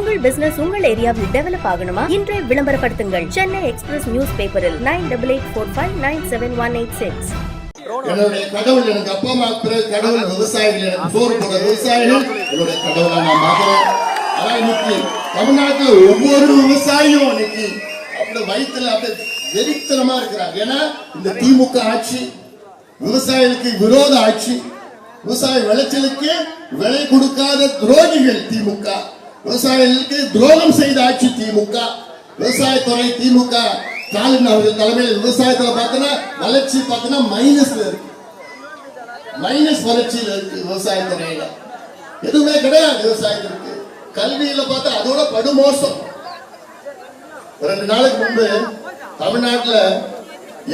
உங்கள் பிசினஸ் உங்கள் ஏரியாவில் டெவலப் ஆகணுமா? இன்றே விளம்பரப்படுத்துங்கள். சென்னை எக்ஸ்பிரஸ் நியூஸ் பேப்பரில் nine double eight four five nine seven one eight six என்னுடைய கடவுள் எனக்கு அப்பா அம்மா பிறகு கடவுள் விவசாயிகள் எனக்கு சோறு விவசாயிகள் என்னுடைய கடவுளை நான் இன்னைக்கு ஒவ்வொரு விவசாயியும் இன்னைக்கு அப்படி வயிற்றுல அப்படியே வெறித்தனமா இருக்கிறாங்க. ஏன்னா இந்த திமுக ஆட்சி விவசாயிகளுக்கு விரோத ஆட்சி. விவசாய விளைச்சலுக்கு விலை கொடுக்காத துரோகிகள் திமுக. விவசாயிகளுக்கு துரோகம் செய்த ஆட்சி திமுக விவசாயத்துறை திமுக ஸ்டாலின் அவர்கள் தலைமையில் விவசாயத்துல பார்த்தோன்னா வளர்ச்சி பார்த்தோன்னா மைனஸ்ல இருக்கு. மைனஸ் வளர்ச்சியில இருக்கு விவசாயத்துறையில எதுவுமே கிடையாது விவசாயத்திற்கு கல்வியில பார்த்தா அதோட படுமோசம். ரெண்டு நாளுக்கு முன்பு தமிழ்நாட்டுல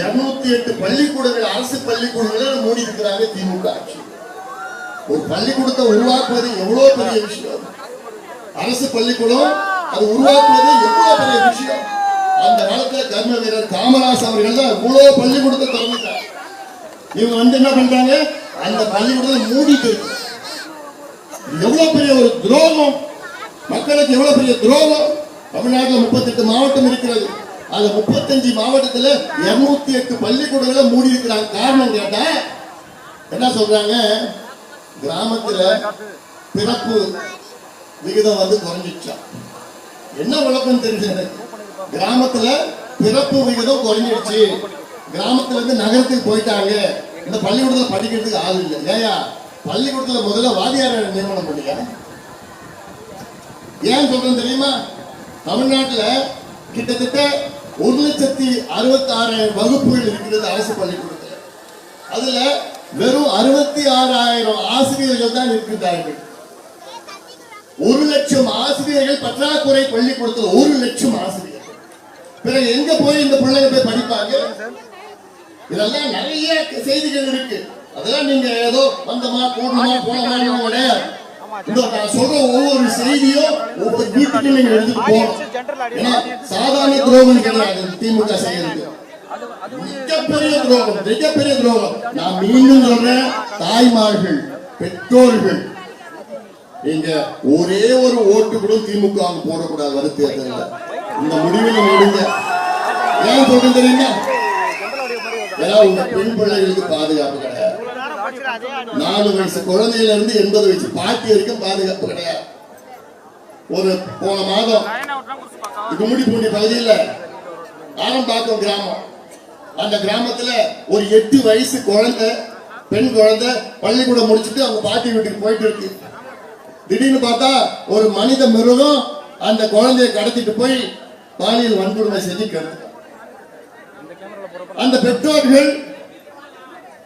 இருநூத்தி எட்டு பள்ளிக்கூடங்கள் அரசு பள்ளிக்கூடங்களை மூடி இருக்கிறாங்க திமுக ஆட்சி. ஒரு பள்ளிக்கூடத்தை உருவாக்குவது எவ்வளவு பெரிய விஷயம்? அரசு பள்ளிக்கூடம் அது உருவாக்குவது எவ்வளவு பெரிய விஷயம். அந்த காலத்துல கர்ம வீரர் காமராஜ் அவர்கள் தான் இவ்வளவு பள்ளிக்கூடத்தை திறந்துட்டார் இவங்க வந்து என்ன பண்றாங்க அந்த பள்ளிக்கூடத்தை மூடிட்டு இருக்கு. எவ்வளவு பெரிய ஒரு துரோகம். மக்களுக்கு எவ்வளவு பெரிய துரோகம். தமிழ்நாட்டுல முப்பத்தெட்டு மாவட்டம் இருக்கிறது. அந்த முப்பத்தஞ்சு மாவட்டத்தில் இருநூத்தி எட்டு பள்ளிக்கூடங்களை மூடி இருக்கிறாங்க காரணம் கேட்டா என்ன சொல்றாங்க? கிராமத்துல பிறப்பு விகிதம் வந்து குறைஞ்சிச்சான் என்ன விளக்கம் தெரிஞ்சு எனக்கு கிராமத்துல பிறப்பு விகிதம் குறைஞ்சிடுச்சு. கிராமத்துல இருந்து நகரத்துக்கு போயிட்டாங்க. இந்த பள்ளிக்கூடத்துல படிக்கிறதுக்கு ஆள் இல்லை. ஏயா பள்ளிக்கூடத்துல முதல்ல வாதியார நியமனம் பண்ணியா? ஏன் சொல்றேன் தெரியுமா? தமிழ்நாட்டுல கிட்டத்தட்ட ஒரு லட்சத்தி அறுபத்தி ஆறாயிரம் வகுப்புகள் இருக்கிறது அரசு பள்ளிக்கூடத்துல. அதுல வெறும் அறுபத்தி ஆறாயிரம் ஆசிரியர்கள் தான் இருக்கின்றார்கள். ஒரு லட்சம் ஆசிரியர்கள் பற்றாக்குறை பள்ளிக்கூடத்துல ஒரு லட்சம் ஆசிரியர்கள். பிறகு எங்க போய் இந்த பிள்ளைங்க போய் படிப்பாங்க? இதெல்லாம் நிறைய செய்திகள் இருக்கு. அதெல்லாம் நீங்க ஏதோ வந்தமா போனமா கிடையாது. இந்த நான் சொல்ற ஒவ்வொரு செய்தியும் ஒவ்வொரு வீட்டுக்கு நீங்க எடுத்துட்டு போகணும். ஏன்னா சாதாரண துரோகம் கிடையாது. திமுக செய்யறது. மிகப்பெரிய துரோகம் மிகப்பெரிய துரோகம். நான் மீண்டும் சொல்றேன் தாய்மார்கள் பெற்றோர்கள் நீங்க ஒரே ஒரு ஓட்டு கூட திமுக போடக்கூடாது வரும் தேர்தலில் இந்த முடிவில் முடிங்க. ஏன் சொல்றேன் தெரியுமா? ஏன்னா உங்க பெண் பிள்ளைகளுக்கு பாதுகாப்பு கிடையாது. நாலு வயசு குழந்தையில இருந்து எண்பது வயசு பாட்டி வரைக்கும் பாதுகாப்பு கிடையாது. ஒரு போன மாதம் கும்மிடிப்பூண்டி பகுதியில் ஆரம்பாக்கம் கிராமம். அந்த கிராமத்துல ஒரு எட்டு வயசு குழந்தை பெண் குழந்தை பள்ளிக்கூடம் முடிச்சுட்டு அவங்க பாட்டி வீட்டுக்கு போயிட்டு இருக்கு. திடீர்னு பார்த்தா ஒரு மனித மிருகம் அந்த குழந்தையை கடத்திட்டு போய் பாலியல் வன்கொடுமை செஞ்சு அந்த பெற்றோர்கள்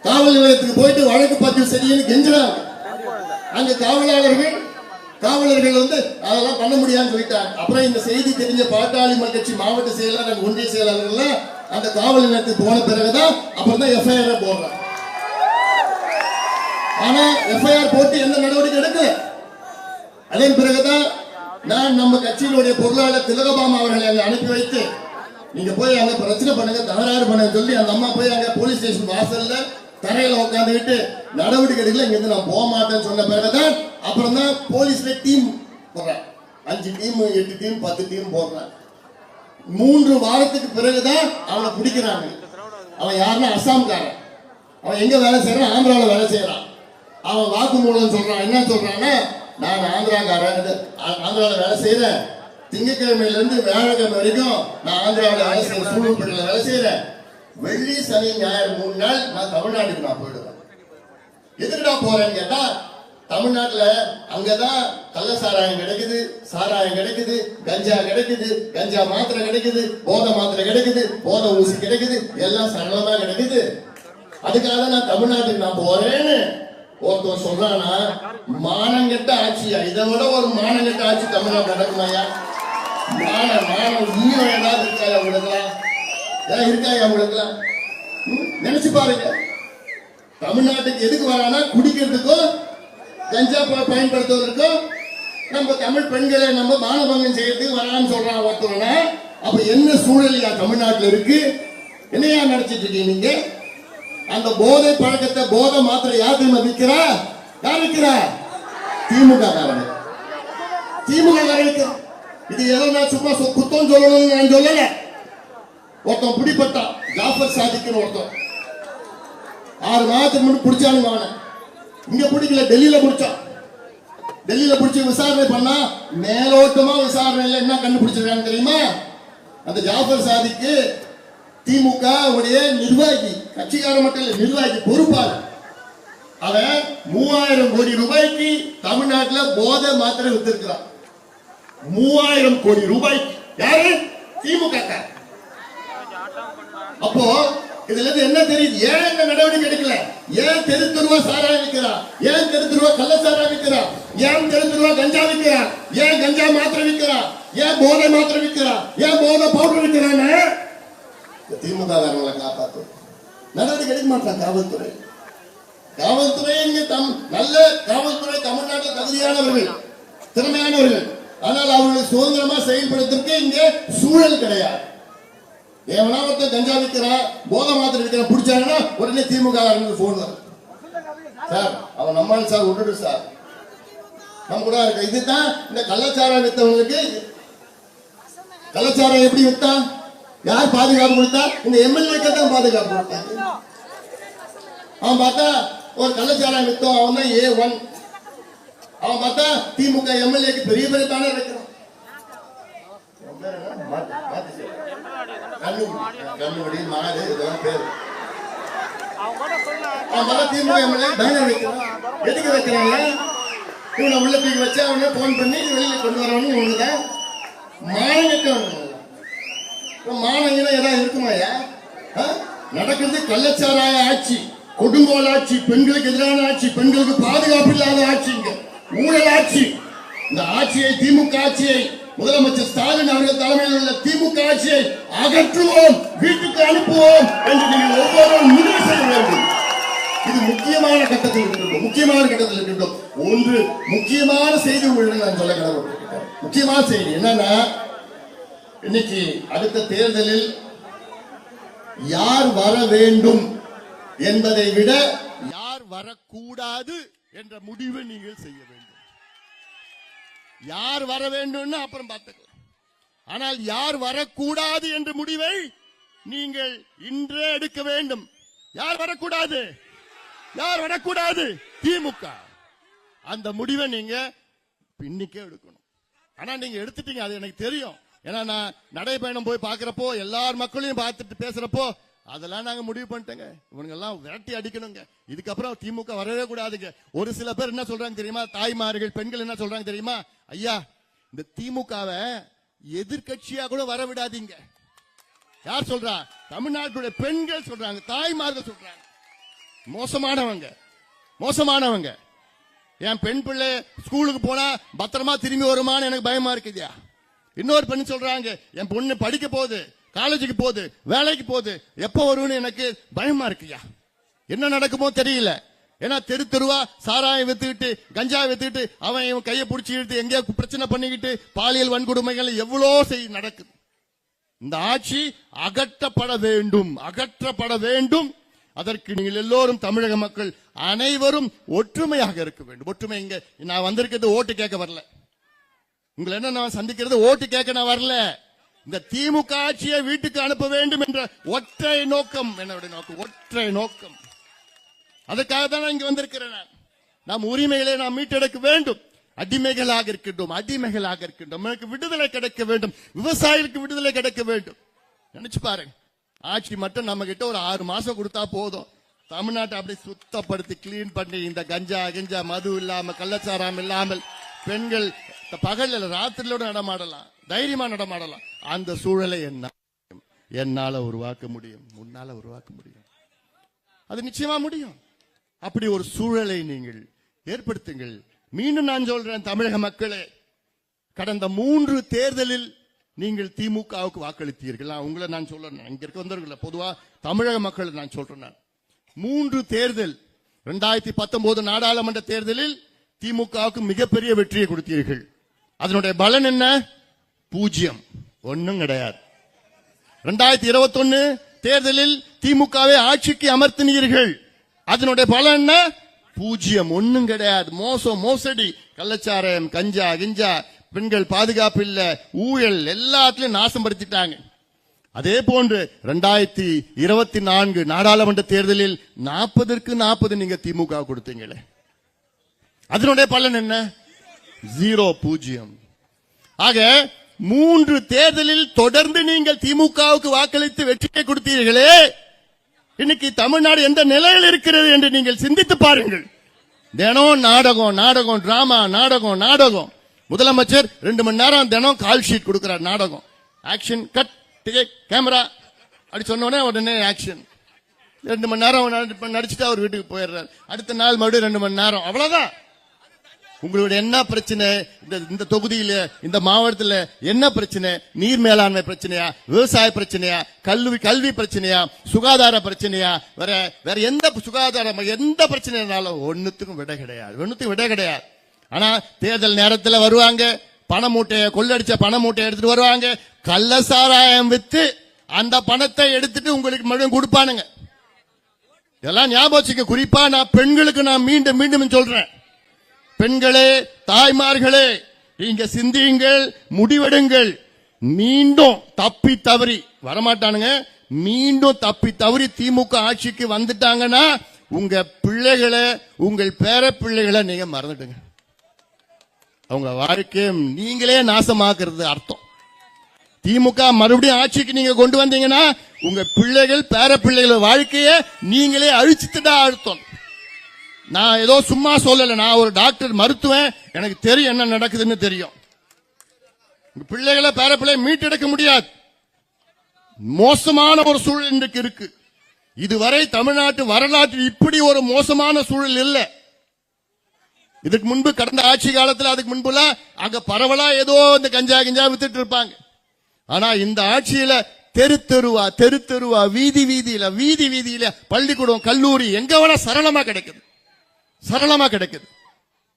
காவல் நிலையத்துக்கு போயிட்டு வழக்கு பதிவு செய்யன்னு கெஞ்சினாங்க அங்க காவலாளர்கள் காவலர்கள் வந்து அதெல்லாம் பண்ண முடியாதுன்னு சொல்லிட்டாங்க. அப்புறம் இந்த செய்தி தெரிஞ்ச பாட்டாளி கட்சி மாவட்ட செயலாளர் ஒன்றிய செயலாளர்கள் அந்த காவல் நிலையத்துக்கு போன பிறகுதான் அப்புறம் தான் எஃப்ஐஆர் போடுறாங்க. ஆனா எஃப்ஐஆர் போட்டு எந்த நடவடிக்கை எடுக்கல. அதன் பிறகுதான் நான் நம்ம கட்சியினுடைய பொருளாளர் திலகபாமா அவர்களை அங்கே அனுப்பி வைத்து நீங்க போய் அங்க பிரச்சனை பண்ணுங்க தகராறு பண்ணுங்க சொல்லி அந்த அம்மா போய் அங்க போலீஸ் ஸ்டேஷன் வாசல்ல தரையில உட்காந்துக்கிட்டு நடவடிக்கை எடுக்கல இங்க இருந்து நான் போக மாட்டேன்னு சொன்ன பிறகுதான் அப்புறம் தான் போலீஸ்ல டீம் போடுறேன். அஞ்சு டீம் எட்டு டீம் பத்து டீம் போடுறேன். மூன்று வாரத்துக்கு பிறகுதான் அவனை பிடிக்கிறாங்க. அவன் யாருன்னா அஸ்ஸாம்காரன் அவன் எங்க வேலை செய்யறான்? ஆந்திராவில் வேலை செய்யறான். அவன் வாக்குமூலம் சொல்றான். என்ன சொல்றான்னா நான் ஆந்திராக்காரன். ஆந்திராவில் வேலை செய்யறேன் திங்கட்கிழமையில இருந்து வியாழக்கிழமை வரைக்கும் நான் ஆந்திராவில் வேலை செய்யறேன் சூழ்நிலை வேலை செய்யறேன் வெள்ளி சனி ஞாயிறு மூணு நாள் நான் தமிழ்நாட்டுக்கு நான் போயிடுவேன். எதுக்குடா போறேன்னு கேட்டா தமிழ்நாட்டுல அங்கதான் கள்ள சாராயம் கிடைக்குது சாராயம் கிடைக்குது கஞ்சா கிடைக்குது கஞ்சா மாத்திரை கிடைக்குது போதை மாத்திரை கிடைக்குது போதை ஊசி கிடைக்குது எல்லாம் சரளமா கிடைக்குது. அதுக்காக நான் தமிழ்நாட்டுக்கு நான் போறேன்னு ஒருத்தன் சொல்றானா மானங்கெட்ட ஆட்சியா? இதை விட ஒரு மானங்கெட்ட ஆட்சி தமிழ்நாடு நடக்குமாயா மான மானம் ஈரம் ஏதாவது இருக்காயா உங்களுக்குலாம் ஏதாவது இருக்காயா உங்களுக்குலாம் நினைச்சு பாருங்க. தமிழ்நாட்டுக்கு எதுக்கு வரானா குடிக்கிறதுக்கும் கஞ்சா ப- பயன்படுத்துவதற்கும் நம்ம தமிழ் பெண்களை நம்ம மானபங்கம் செய்யறதுக்கு வரான்னு சொல்றான் ஒருத்தவனா அப்ப என்ன சூழலியா தமிழ்நாட்டுல இருக்கு? என்னையா நினைச்சிட்டு இருக்கீங்க நீங்க? அந்த போதை பழக்கத்தை போதை மாத்திரை யார் தெரியுமா விற்கிறா? யார் விற்கிறா? திமுக காரங்க திமுக காரங்க இது ஏதோ நான் சும்மா சொ- குத்தம் சொல்லணும்னு நான் சொல்லல. ஒருத்தன் பிடிப்பட்டான் ஜாஃபர் சாதிக்குன்னு ஒருத்தன். ஆறு மாதத்துக்கு முன்னாடி பிடிச்சானுங்க அவனை. இங்க பிடிக்கல டெல்லியில பிடிச்சான். டெல்லியில பிடிச்சி விசாரணை பண்ணா மேலோட்டமா விசாரணையில என்ன கண்டுபிடிச்சிருக்காங்க தெரியுமா? அந்த ஜாஃபர் சாதிக்கு திமுக உடைய நிர்வாகி கட்சிக்கார மட்டும் இல்ல நிர்வாகி பொறுப்பாளர். அவன் மூவாயிரம் கோடி ரூபாய்க்கு தமிழ்நாட்டுல போதை மாத்திரை வித்திருக்கிறான். மூவாயிரம் கோடி ரூபாய்க்கு. யாரு? திமுக அப்போ இதுல இருந்து என்ன தெரியுது? ஏன் இந்த நடவடிக்கை எடுக்கல? ஏன் தெரு தெருவா சாரா விற்கிறா ஏன் தெரு தெருவா கள்ள சாரா விற்கிறா ஏன் தெரு கஞ்சா விற்கிறா ஏன் கஞ்சா மாத்திரை விற்கிறா ஏன் போதை மாத்திரை விற்கிறா ஏன் போதை பவுடர் விற்கிறான்னு இந்த திமுக காப்பாற்றும் நடவடிக்கை எடுக்க மாட்டான் காவல்துறை. காவல்துறை தம் நல்ல காவல்துறை தமிழ்நாட்டில் தகுதியானவர்கள் திறமையானவர்கள். ஆனால் அவர்களை சுதந்திரமா செயல்படுத்திற்கு இங்க சூழல் கிடையாது. எவனா கஞ்சா விற்கிறா போதை மாத்திரை விற்கிற பிடிச்சாங்கன்னா உடனே திமுக போன் வரும். சார் அவன் நம்மால் சார் விட்டுடு சார். நம்ம கூட இருக்க. இதுதான் இந்த கள்ளச்சாரம் வித்தவங்களுக்கு கள்ளச்சாரம் எப்படி வித்தான் யார் பாதுகாப்பு கொடுத்தா? இந்த எம்எல்ஏக்கு தான் பாதுகாப்பு கொடுத்தாங்க அவன் பார்த்தா ஒரு கள்ளச்சாரம் வித்தோம் அவன் தான் ஏ ஒன் அவன் பார்த்தா திமுக எம்எல்ஏக்கு பெரிய பெரிய பேனர் வைக்கிறான். அவன் பேர் என்ன? மாத்து, மாடு இதெல்லாம் பேரு. அவன் பார்த்தா திமுக எம்எல்ஏ பேனர் வைக்கிறான். எதுக்கு வைக்கிறாங்க இவனை உள்ள தூக்கி வச்சு அவனை போன் பண்ணி வெளியில கொண்டு வரவனு ஒண்ணுதான் மானங்கட்டம் மானங்கன்னா ஏதாவது இருக்குமாயா ஆ? நடக்கிறது கள்ளச்சாராய ஆட்சி கொடுங்கோல் ஆட்சி பெண்களுக்கு எதிரான ஆட்சி பெண்களுக்கு பாதுகாப்பு இல்லாத ஆட்சி இங்க ஊழல் ஆட்சி. இந்த ஆட்சியை திமுக ஆட்சியை முதலமைச்சர் ஸ்டாலின் அவர்கள் தலைமையில் உள்ள திமுக ஆட்சியை அகற்றுவோம் வீட்டுக்கு அனுப்புவோம் என்று நீங்கள் ஒவ்வொருவரும் முடிவு செய்ய வேண்டும். இது முக்கியமான கட்டத்தில் இருக்கின்றோம். முக்கியமான கட்டத்தில் இருக்கின்றோம். ஒன்று முக்கியமான செய்தி உங்களுக்கு நான் சொல்ல கடவுள். முக்கியமான செய்தி என்னன்னா இன்னைக்கு அடுத்த தேர்தலில் யார் வர வேண்டும் என்பதை விட யார் வரக்கூடாது என்ற முடிவை நீங்கள் செய்ய வேண்டும். யார் வர வேண்டும்னு அப்புறம் பார்த்துக்கலாம். ஆனால் யார் வரக்கூடாது என்ற முடிவை நீங்கள் இன்றே எடுக்க வேண்டும். யார் வரக்கூடாது? யார் வரக்கூடாது? திமுக. அந்த முடிவை நீங்க இன்னைக்கே எடுக்கணும். ஆனா நீங்க எடுத்துட்டீங்க அது எனக்கு தெரியும். ஏன்னா நான் நடைபயணம் போய் பார்க்குறப்போ எல்லார் மக்களையும் பார்த்துட்டு பேசுறப்போ அதெல்லாம் நாங்க முடிவு பண்ணிட்டோங்க. இவனுங்க எல்லாம் விரட்டி அடிக்கணுங்க. இதுக்கப்புறம் திமுக வரவே கூடாதுங்க. ஒரு சில பேர் என்ன சொல்றாங்க தெரியுமா? தாய்மார்கள் பெண்கள் என்ன சொல்றாங்க தெரியுமா? ஐயா இந்த திமுகவை எதிர்கட்சியா கூட வர விடாதீங்க. யார் சொல்றா? தமிழ்நாட்டுடைய பெண்கள் சொல்றாங்க தாய்மார்கள் சொல்றாங்க. மோசமானவங்க. மோசமானவங்க. என் பெண் பிள்ளை ஸ்கூலுக்கு போனா பத்திரமா திரும்பி வருமான்னு எனக்கு பயமா இருக்குதுயா இன்னொரு பெண் சொல்றாங்க என் பொண்ணு படிக்க போகுது காலேஜுக்கு போகுது வேலைக்கு போகுது எப்போ வரும்னு எனக்கு பயமா இருக்குயா என்ன நடக்குமோ தெரியல. ஏன்னா தெரு தெருவா சாராயம் வித்துக்கிட்டு கஞ்சா வித்துக்கிட்டு அவன் இவன் கையை பிடிச்சி இழுத்து எங்கேயோ பிரச்சனை பண்ணிக்கிட்டு பாலியல் வன்கொடுமைகள் எவ்வளோ செய் நடக்குது. இந்த ஆட்சி அகற்றப்பட வேண்டும் அகற்றப்பட வேண்டும். அதற்கு நீங்கள் எல்லோரும் தமிழக மக்கள் அனைவரும் ஒற்றுமையாக இருக்க வேண்டும். ஒற்றுமை இங்க நான் வந்திருக்கிறது ஓட்டு கேட்க வரல. உங்களை என்ன நான் சந்திக்கிறது? ஓட்டு கேட்க நான் வரல. இந்த திமுக ஆட்சியை வீட்டுக்கு அனுப்ப வேண்டும் என்ற ஒற்றை நோக்கம். என்னுடைய நோக்கம்? ஒற்றை நோக்கம். அதுக்காக தான் நான் இங்க வந்திருக்கிறேன் நான். நாம் உரிமைகளை நாம் மீட்டெடுக்க வேண்டும். அடிமைகளாக இருக்கின்றோம். அடிமைகளாக இருக்கின்றோம். எனக்கு விடுதலை கிடைக்க வேண்டும். விவசாயிகளுக்கு விடுதலை கிடைக்க வேண்டும். நினைச்சு பாருங்க. ஆட்சி மட்டும் நம்ம கிட்ட ஒரு ஆறு மாசம் கொடுத்தா போதும். தமிழ்நாட்டை அப்படி சுத்தப்படுத்தி கிளீன் பண்ணி இந்த கஞ்சா கிஞ்சா மது இல்லாமல் கள்ளச்சாராம் இல்லாமல் பெண்கள் பகல்ல ராத்திரியோட நடமாடலாம் தைரியமா நடமாடலாம். அந்த சூழலை என்ன என்னால உருவாக்க முடியும். உன்னால உருவாக்க முடியும். அது நிச்சயமா முடியும். அப்படி ஒரு சூழலை நீங்கள் ஏற்படுத்துங்கள். மீண்டும் நான் சொல்றேன் தமிழக மக்களே கடந்த மூன்று தேர்தலில் நீங்கள் திமுகவுக்கு வாக்களித்தீர்கள். நான் உங்களை நான் சொல்றேன். இங்க இருக்க வந்தவர்கள் பொதுவா தமிழக மக்கள் நான் சொல்றேன் மூன்று தேர்தல் இரண்டாயிரத்தி பத்தொன்பது நாடாளுமன்ற தேர்தலில் திமுகவுக்கு மிகப்பெரிய வெற்றியை கொடுத்தீர்கள். அதனுடைய பலன் என்ன? பூஜ்ஜியம் ஒன்றும் கிடையாது. ரெண்டாயிரத்தி இருபத்தொன்னு தேர்தலில் திமுகவை ஆட்சிக்கு அமர்த்தினீர்கள். அதனுடைய பலன் என்ன? பூஜ்ஜியம் ஒன்றும் கிடையாது. மோசம் மோசடி. கள்ளச்சாராயம் கஞ்சா கிஞ்சா. பெண்கள் பாதுகாப்பு இல்ல. ஊழல். எல்லாத்துலயும் நாசம் படுத்திட்டாங்க. அதே போன்று ரெண்டாயிரத்தி இருபத்தி நான்கு நாடாளுமன்ற தேர்தலில் நாற்பதற்கு நாற்பது நீங்க திமுக கொடுத்தீங்களே. அதனுடைய பலன் என்ன? ஜீரோ பூஜ்ஜியம். ஆக மூன்று தேர்தலில் தொடர்ந்து நீங்கள் திமுகவுக்கு வாக்களித்து வெற்றியை கொடுத்தீர்களே இன்னைக்கு தமிழ்நாடு எந்த நிலையில் இருக்கிறது என்று நீங்கள் சிந்தித்து பாருங்கள். தினம் நாடகம் நாடகம் டிராமா நாடகம் நாடகம். முதலமைச்சர் ரெண்டு மணி நேரம் தினம் கால் ஷீட் கொடுக்கிறார் நாடகம். ஆக்ஷன் கட் கேமரா அப்படி சொன்ன உடனே ஆக்ஷன் ரெண்டு மணி நேரம் நடிச்சுட்டு அவர் வீட்டுக்கு போயிடுறாரு. அடுத்த நாள் மறுபடியும் ரெண்டு மணி நேரம். அவ்வளவுதான். உங்களுடைய என்ன பிரச்சனை? இந்த இந்த தொகுதியில இந்த மாவட்டத்தில் என்ன பிரச்சனை? நீர் மேலாண்மை பிரச்சனையா? விவசாய பிரச்சனையா? கல்வி கல்வி பிரச்சனையா? சுகாதார பிரச்சனையா? வேற வேற எந்த சுகாதார எந்த பிரச்சனைனாலும் ஒன்றுத்துக்கும் விட கிடையாது. ஒன்றுத்துக்கும் விட கிடையாது. ஆனா தேர்தல் நேரத்தில் வருவாங்க. பண மூட்டையை கொள்ளடிச்ச பண மூட்டையை எடுத்துட்டு வருவாங்க. கள்ள சாராயம் வித்து அந்த பணத்தை எடுத்துட்டு உங்களுக்கு மறுபடியும் கொடுப்பானுங்க. இதெல்லாம் ஞாபகம் வச்சுக்க. குறிப்பா நான் பெண்களுக்கு நான் மீண்டும் மீண்டும் சொல்றேன். பெண்களே தாய்மார்களே நீங்க சிந்தியுங்கள் முடிவெடுங்கள். மீண்டும் தப்பி தவறி வரமாட்டானுங்க. மீண்டும் தப்பி தவறி திமுக ஆட்சிக்கு வந்துட்டாங்கன்னா உங்க பிள்ளைகளை உங்கள் பேர பிள்ளைகளை நீங்க மறந்துடுங்க. அவங்க வாழ்க்கையை நீங்களே நாசமாக்குறது அர்த்தம். திமுக மறுபடியும் ஆட்சிக்கு நீங்க கொண்டு வந்தீங்கன்னா உங்க பிள்ளைகள் பேர பிள்ளைகள் வாழ்க்கையை நீங்களே அழிச்சுட்டுடா அர்த்தம். நான் ஏதோ சும்மா சொல்லல நான் ஒரு டாக்டர் மருத்துவன் எனக்கு தெரியும் என்ன நடக்குதுன்னு தெரியும். பிள்ளைகளை பேர பிள்ளை மீட்டெடுக்க முடியாது. மோசமான ஒரு சூழல் இன்றைக்கு இருக்கு. இதுவரை தமிழ்நாட்டு வரலாற்றில் இப்படி ஒரு மோசமான சூழல் இல்லை. இதுக்கு முன்பு கடந்த ஆட்சி காலத்தில் அதுக்கு முன்புலாம் அங்க பரவலா ஏதோ இந்த கஞ்சா கஞ்சா வித்துட்டு இருப்பாங்க. ஆனா இந்த ஆட்சியில தெரு தெருவா தெரு தெருவா வீதி வீதியில வீதி வீதியில பள்ளிக்கூடம் கல்லூரி எங்க வேணா சரளமா கிடைக்குது. சரளமா கிடைக்குது.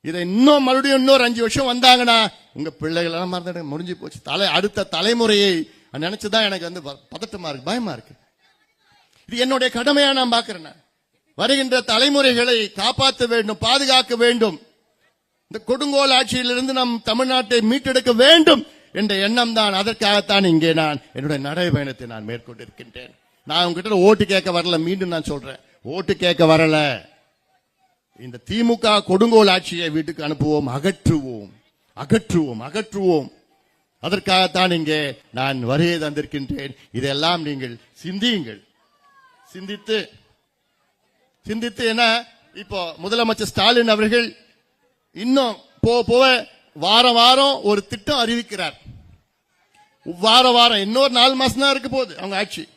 இதை இன்னும் மறுபடியும் இன்னொரு அஞ்சு வருஷம் வந்தாங்கன்னா உங்க பிள்ளைகள் மறந்துட்டு முடிஞ்சு போச்சு. தலை அடுத்த தலைமுறையை நினைச்சுதான் எனக்கு வந்து ப- பதட்டமா இருக்கு பயமா இருக்கு. இது என்னுடைய கடமையா நான் பாக்குறேன் வருகின்ற தலைமுறைகளை காப்பாற்ற வேண்டும் பாதுகாக்க வேண்டும். இந்த கொடுங்கோல் ஆட்சியிலிருந்து நம் தமிழ்நாட்டை மீட்டெடுக்க வேண்டும் என்ற எண்ணம் தான் அதற்காகத்தான் இங்கே நான் என்னுடைய நடைபயணத்தை நான் மேற்கொண்டிருக்கின்றேன். நான் உங்ககிட்ட ஓட்டு கேட்க வரல மீண்டும் நான் சொல்றேன். ஓட்டு கேட்க வரல. இந்த திமுக கொடுங்கோல் ஆட்சியை வீட்டுக்கு அனுப்புவோம் அகற்றுவோம். அகற்றுவோம் அகற்றுவோம். அதற்காகத்தான் இங்கே நான் வருகை தந்திருக்கின்றேன். இதெல்லாம் நீங்கள் சிந்தியுங்கள். சிந்தித்து சிந்தித்து என்ன? இப்போ முதலமைச்சர் ஸ்டாலின் அவர்கள் இன்னும் போக போக வாரம் வாரம் ஒரு திட்டம் அறிவிக்கிறார். வார வாரம் இன்னொரு நாலு மாசம் தான் இருக்க போகுது அவங்க ஆட்சி.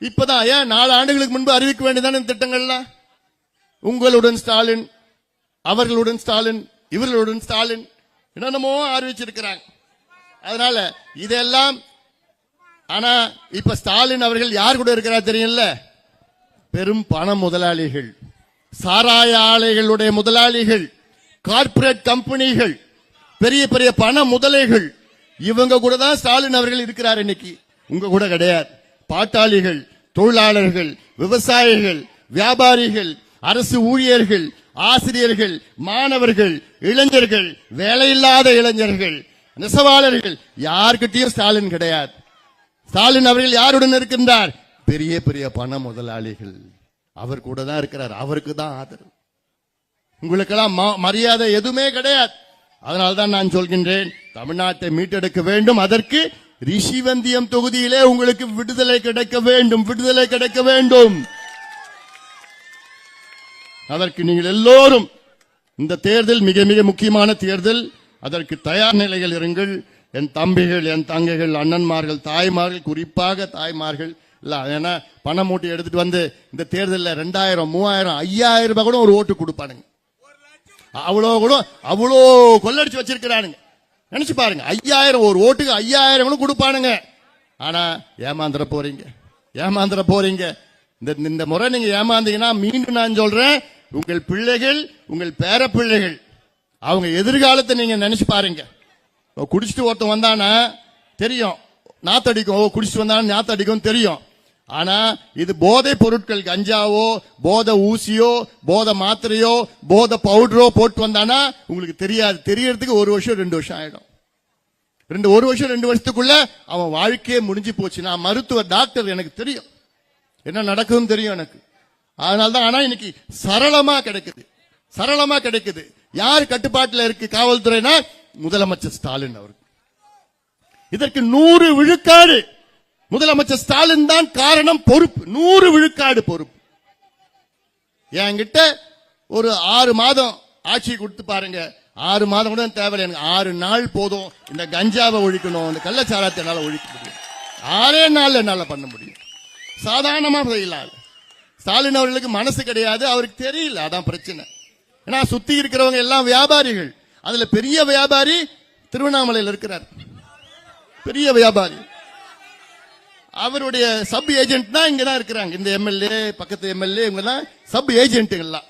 இப்பதான் ஏன் நாலு ஆண்டுகளுக்கு முன்பு அறிவிக்க வேண்டியதான இந்த திட்டங்கள்லாம்? உங்களுடன் ஸ்டாலின் அவர்களுடன் ஸ்டாலின் இவர்களுடன் ஸ்டாலின். என்னென்னமோ அறிவிச்சிருக்கிறாங்க அதனால இதெல்லாம் ஆனா இப்ப ஸ்டாலின் அவர்கள் யார் கூட இருக்கிறார் தெரியும்ல? பெரும் பண முதலாளிகள் சாராய ஆலைகளுடைய முதலாளிகள் கார்ப்பரேட் கம்பெனிகள் பெரிய பெரிய பண முதலைகள். இவங்க கூட தான் ஸ்டாலின் அவர்கள் இருக்கிறார் இன்னைக்கு. உங்க கூட கிடையாது. பாட்டாளிகள் தொழிலாளர்கள் விவசாயிகள் வியாபாரிகள் அரசு ஊழியர்கள் ஆசிரியர்கள் மாணவர்கள் இளைஞர்கள் வேலையில்லாத இளைஞர்கள் நெசவாளர்கள் யார்கிட்டயும் ஸ்டாலின் கிடையாது. ஸ்டாலின் அவர்கள் யாருடன் இருக்கின்றார்? பெரிய பெரிய பண முதலாளிகள். அவர் கூட தான் இருக்கிறார். அவருக்கு தான் ஆதரவு. உங்களுக்கெல்லாம் ம- மரியாதை எதுவுமே கிடையாது. அதனால தான் நான் சொல்கின்றேன் தமிழ்நாட்டை மீட்டெடுக்க வேண்டும். அதற்கு ரிஷிவந்தியம் தொகுதியிலே உங்களுக்கு விடுதலை கிடைக்க வேண்டும். விடுதலை கிடைக்க வேண்டும். அதற்கு நீங்கள் எல்லோரும் இந்த தேர்தல் மிக மிக முக்கியமான தேர்தல். அதற்கு தயார் நிலையில் இருங்கள். என் தம்பிகள் என் தங்கைகள் அண்ணன்மார்கள் தாய்மார்கள் குறிப்பாக தாய்மார்கள் இல்ல ஏன்னா பணம் மூட்டை எடுத்துட்டு வந்து இந்த தேர்தலில் ரெண்டாயிரம் மூவாயிரம் ஐயாயிரம் ரூபாய் கூட ஒரு ஓட்டு கொடுப்பானுங்க. அவ்வளோ கூட அவ்வளோ கொள்ளடிச்சு வச்சிருக்கிறானுங்க. நினைச்சு பாருங்க ஐயாயிரம் ஒரு ஓட்டுக்கு ஐயாயிரம் கூட கொடுப்பானுங்க. ஆனா ஏமாந்துட போறீங்க. ஏமாந்துட போறீங்க. இந்த இந்த முறை நீங்க ஏமாந்தீங்கன்னா மீண்டும் நான் சொல்றேன் உங்கள் பிள்ளைகள் உங்கள் பேர பிள்ளைகள் அவங்க எதிர்காலத்தை நீங்க நினைச்சு பாருங்க. குடிச்சிட்டு ஒருத்தன் வந்தானா தெரியும். நாத்தடிக்கும். ஓ குடிச்சிட்டு வந்தானா நாத்தடிக்கும் தெரியும். ஆனா இது போதை பொருட்கள் கஞ்சாவோ போதை ஊசியோ போதை மாத்திரையோ போதை பவுடரோ போட்டு வந்தானா உங்களுக்கு தெரியாது. தெரியறதுக்கு ஒரு வருஷம் ரெண்டு வருஷம் ஆயிடும். ரெண்டு ஒரு வருஷம் ரெண்டு வருஷத்துக்குள்ள அவன் வாழ்க்கையே முடிஞ்சு போச்சு. நான் மருத்துவர் டாக்டர் எனக்கு தெரியும். என்ன நடக்குதுன்னு தெரியும் எனக்கு. அதனால தான் ஆனா இன்னைக்கு சரளமா கிடைக்குது. சரளமா கிடைக்குது. யார் கட்டுப்பாட்டில் இருக்கு காவல்துறைனா? முதலமைச்சர் ஸ்டாலின் அவருக்கு இதற்கு நூறு விழுக்காடு. முதலமைச்சர் ஸ்டாலின் தான் காரணம் பொறுப்பு. நூறு விழுக்காடு பொறுப்பு. என்கிட்ட ஒரு ஆறு மாதம் ஆட்சி கொடுத்து பாருங்க. ஆறு மாதம் கூட தேவையில்லை. எனக்கு ஆறு நாள் போதும். இந்த கஞ்சாவை ஒழிக்கணும். இந்த கள்ளச்சாரத்தை என்னால் ஒழிக்க முடியும். ஆறே நாள் என்னால் பண்ண முடியும். சாதாரணமாக செய்யலாம் ஸ்டாலின் அவர்களுக்கு மனசு கிடையாது அவருக்கு தெரியல. அதான் பிரச்சனை. ஏன்னா சுத்தி இருக்கிறவங்க எல்லாம் வியாபாரிகள். அதுல பெரிய வியாபாரி திருவண்ணாமலையில் இருக்கிறார். பெரிய வியாபாரி. அவருடைய சப் ஏஜென்ட் தான் இங்க தான் இருக்கிறாங்க. இந்த எம்எல்ஏ பக்கத்து எம்எல்ஏ இவங்க தான் சப் ஏஜென்ட்டுகள்லாம்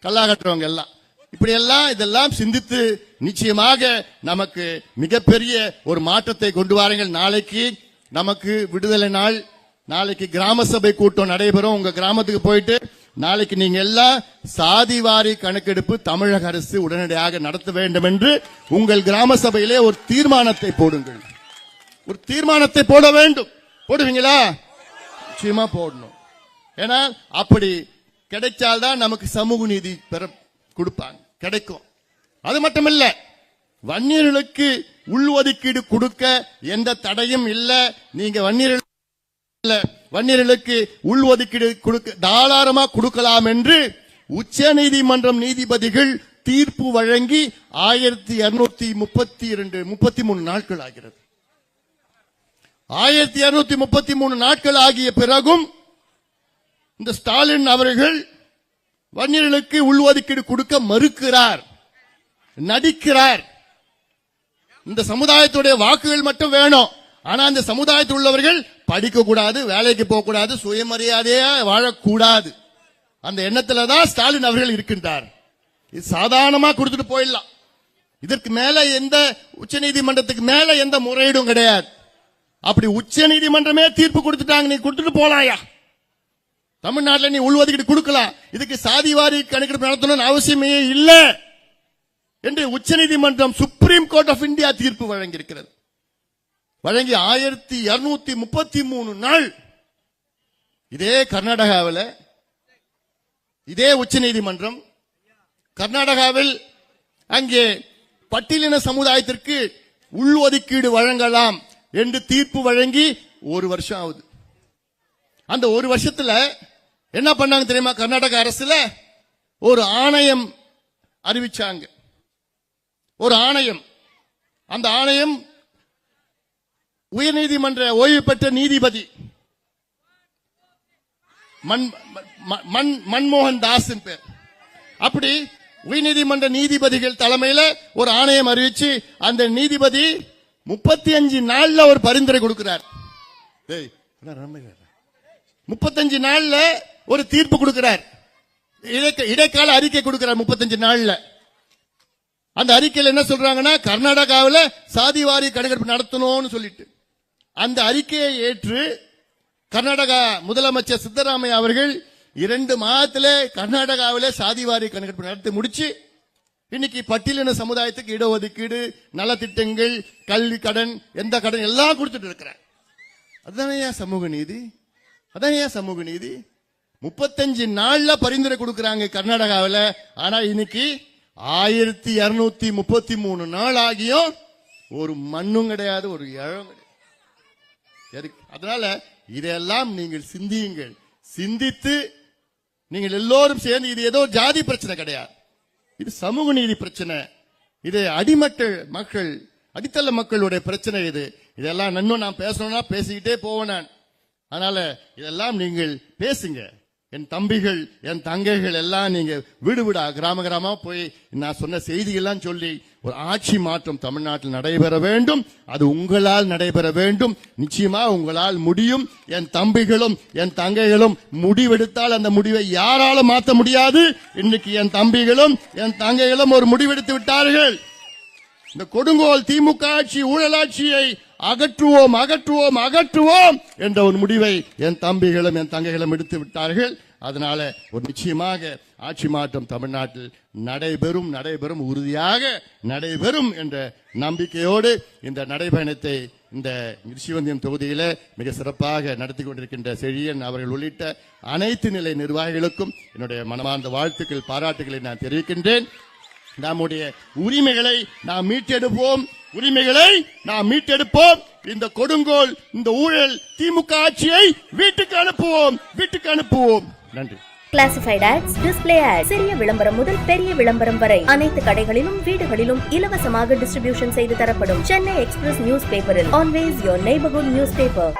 கல்லா கட்டுறவங்க எல்லாம். இப்படி எல்லாம் இதெல்லாம் சிந்தித்து நிச்சயமாக நமக்கு மிகப்பெரிய ஒரு மாற்றத்தை கொண்டு வாருங்கள். நாளைக்கு நமக்கு விடுதலை நாள். நாளைக்கு கிராம சபை கூட்டம் நடைபெறும். உங்க கிராமத்துக்கு போயிட்டு நாளைக்கு நீங்க எல்லாம் சாதிவாரி கணக்கெடுப்பு தமிழக அரசு உடனடியாக நடத்த வேண்டும் என்று உங்கள் கிராம சபையிலே ஒரு தீர்மானத்தை போடுங்கள். ஒரு தீர்மானத்தை போட வேண்டும். போடுவீங்களா? நிச்சயமா போடணும். ஏன்னா அப்படி கிடைச்சால்தான் நமக்கு சமூக நீதி பெற கொடுப்பாங்க. கிடைக்கும். அது மட்டுமில்ல வன்னியர்களுக்கு உள்ஒதுக்கீடு கொடுக்க எந்த தடையும் இல்ல. நீங்க வன்னியர்கள் இல்ல, வன்னியர்களுக்கு உள்ஒதுக்கீடு கொடுக்க தாராளமா கொடுக்கலாம் என்று உச்ச நீதிமன்றம் நீதிபதிகள் தீர்ப்பு வழங்கி ஆயிரத்தி இருநூத்தி முப்பத்தி இரண்டு முப்பத்தி மூணு நாட்கள் ஆகிறது. ஆயிரத்தி இருநூத்தி முப்பத்தி மூணு நாட்கள் ஆகிய பிறகும் இந்த ஸ்டாலின் அவர்கள் வன்னியர்களுக்கு உள்ஒதுக்கீடு கொடுக்க மறுக்கிறார் நடிக்கிறார். இந்த சமுதாயத்துடைய வாக்குகள் மட்டும் வேணும். ஆனா அந்த சமுதாயத்தில் உள்ளவர்கள் படிக்க கூடாது வேலைக்கு போக கூடாது சுயமரியாதையா வாழக்கூடாது. அந்த எண்ணத்துல தான் ஸ்டாலின் அவர்கள் இருக்கின்றார். இது சாதாரணமா கொடுத்துட்டு போயிடலாம். இதற்கு மேல எந்த உச்சநீதிமன்றத்துக்கு மேல எந்த முறையீடும் கிடையாது. அப்படி உச்ச நீதிமன்றமே தீர்ப்பு கொடுத்துட்டாங்க நீ கொடுத்துட்டு போலாயா? தமிழ்நாட்டில் நீ உள்ஒதுக்கீடு கொடுக்கலாம். இதுக்கு சாதிவாரி கணக்கெடுப்பு நடத்தணும்னு அவசியமே இல்லை. என்று உச்சநீதிமன்றம் சுப்ரீம் கோர்ட் ஆஃப் இந்தியா தீர்ப்பு வழங்கியிருக்கிறது. வழங்கி ஆயிரத்தி இருநூத்தி முப்பத்தி மூணு நாள். இதே கர்நாடகாவில் இதே உச்சநீதிமன்றம் கர்நாடகாவில் அங்கே பட்டியலின சமுதாயத்திற்கு உள்ஒதுக்கீடு வழங்கலாம் என்று தீர்ப்பு வழங்கி ஒரு வருஷம் ஆகுது. அந்த ஒரு வருஷத்துல என்ன பண்ணாங்க தெரியுமா? கர்நாடக அரசுல ஒரு ஆணையம் அறிவிச்சாங்க. ஒரு ஆணையம். அந்த ஆணையம் உயர்நீதிமன்ற ஓய்வு பெற்ற நீதிபதி மன் ம- மன் மன்மோகன் தாஸ் பேர். அப்படி உயர்நீதிமன்ற நீதிபதிகள் தலைமையில ஒரு ஆணையம் அறிவிச்சு அந்த நீதிபதி முப்பத்தி அஞ்சு நாள்ல ஒரு பரிந்துரை கொடுக்கிறார். முப்பத்தஞ்சு நாள்ல ஒரு தீர்ப்பு கொடுக்கிறார். இடைக்க- இடைக்கால அறிக்கை கொடுக்கிறார் முப்பத்தஞ்சு நாள்ல. அந்த அறிக்கையில் என்ன சொல்றாங்கன்னா கர்நாடகாவில் சாதிவாரி கணக்கெடுப்பு நடத்தணும்னு சொல்லிட்டு. அந்த அறிக்கையை ஏற்று கர்நாடகா முதலமைச்சர் சித்தராமையா அவர்கள் இரண்டு மாதத்தில் கர்நாடகாவில் சாதிவாரி கணக்கெடுப்பு நடத்தி முடிச்சு இன்னைக்கு பட்டியலின சமுதாயத்துக்கு இடஒதுக்கீடு நலத்திட்டங்கள் கல்வி கடன் எந்த கடன் எல்லாம் கொடுத்துட்டு இருக்கிறார். அதானயா சமூக நீதி? அதானயா சமூக நீதி? முப்பத்தஞ்சு நாள்ல பரிந்துரை கொடுக்கறாங்க கர்நாடகாவில். ஆனா இன்னைக்கு ஆயிரத்தி இருநூத்தி முப்பத்தி மூணு நாள் ஆகியும் ஒரு மண்ணும் கிடையாது ஒரு இழம் கிடையாது. அதனால இதையெல்லாம் நீங்கள் சிந்தியுங்கள். சிந்தித்து நீங்கள் எல்லோரும் சேர்ந்து இது ஏதோ ஜாதி பிரச்சனை கிடையாது. இது சமூக நீதி பிரச்சனை. இது அடிமட்ட மக்கள் அடித்தள மக்களுடைய பிரச்சனை இது. இதெல்லாம் இன்னும் நான் பேசணும்னா பேசிக்கிட்டே போவேன் நான். அதனால இதெல்லாம் நீங்கள் பேசுங்க. என் தம்பிகள் என் தங்கைகள் எல்லாம் நீங்க வீடு வீடா கிராம கிராமமா போய் நான் சொன்ன செய்திகள்லாம் சொல்லி ஒரு ஆட்சி மாற்றம் தமிழ்நாட்டில் நடைபெற வேண்டும். அது உங்களால் நடைபெற வேண்டும். நிச்சயமா உங்களால் முடியும். என் தம்பிகளும் என் தங்கைகளும் முடிவெடுத்தால் அந்த முடிவை யாராலும் மாற்ற முடியாது. இன்னைக்கு என் தம்பிகளும் என் தங்கைகளும் ஒரு முடிவெடுத்து விட்டார்கள். இந்த கொடுங்கோல் திமுக ஆட்சி ஊழலாட்சியை அகற்றுவோம் அகற்றுவோம் அகற்றுவோம் என்ற ஒரு முடிவை என் தம்பிகளும் என் தங்கைகளும் எடுத்து விட்டார்கள். அதனால ஒரு நிச்சயமாக ஆட்சி மாற்றம் தமிழ்நாட்டில் நடைபெறும் நடைபெறும் உறுதியாக நடைபெறும் என்ற நம்பிக்கையோடு இந்த நடைபயணத்தை இந்த ரிஷிவந்தியம் தொகுதியில மிக சிறப்பாக நடத்தி கொண்டிருக்கின்ற செழியன் அவர்கள் உள்ளிட்ட அனைத்து நிலை நிர்வாகிகளுக்கும் என்னுடைய மனமார்ந்த வாழ்த்துக்கள் பாராட்டுகளை நான் தெரிவிக்கின்றேன். நம்முடைய உரிமைகளை நாம் மீட்டெடுப்போம். உரிமைகளை நாம் மீட்டெடுப்போம். இந்த கொடுங்கோல் இந்த ஊழல் திமுக ஆட்சியை வீட்டுக்கு அனுப்புவோம். வீட்டுக்கு அனுப்புவோம். நன்றி. கிளாசிஃபைட் ஆட்ஸ் டிஸ்பிளே ஆட் சிறிய விளம்பரம் முதல் பெரிய விளம்பரம் வரை அனைத்து கடைகளிலும் வீடுகளிலும் இலவசமாக டிஸ்ட்ரிபியூஷன் செய்து தரப்படும். சென்னை எக்ஸ்பிரஸ் நியூஸ் பேப்பரில் always your neighbourhood news paper